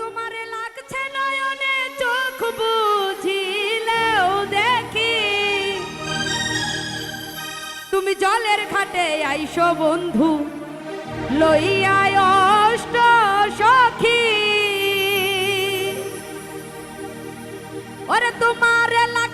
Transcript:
তোমার লাগছে চোখ বুঝিলেও দেখি। তুমি জলের ঘাটে আইসো বন্ধু লইয়ায় অষ্ট সখী। ওরে তোমার লাগ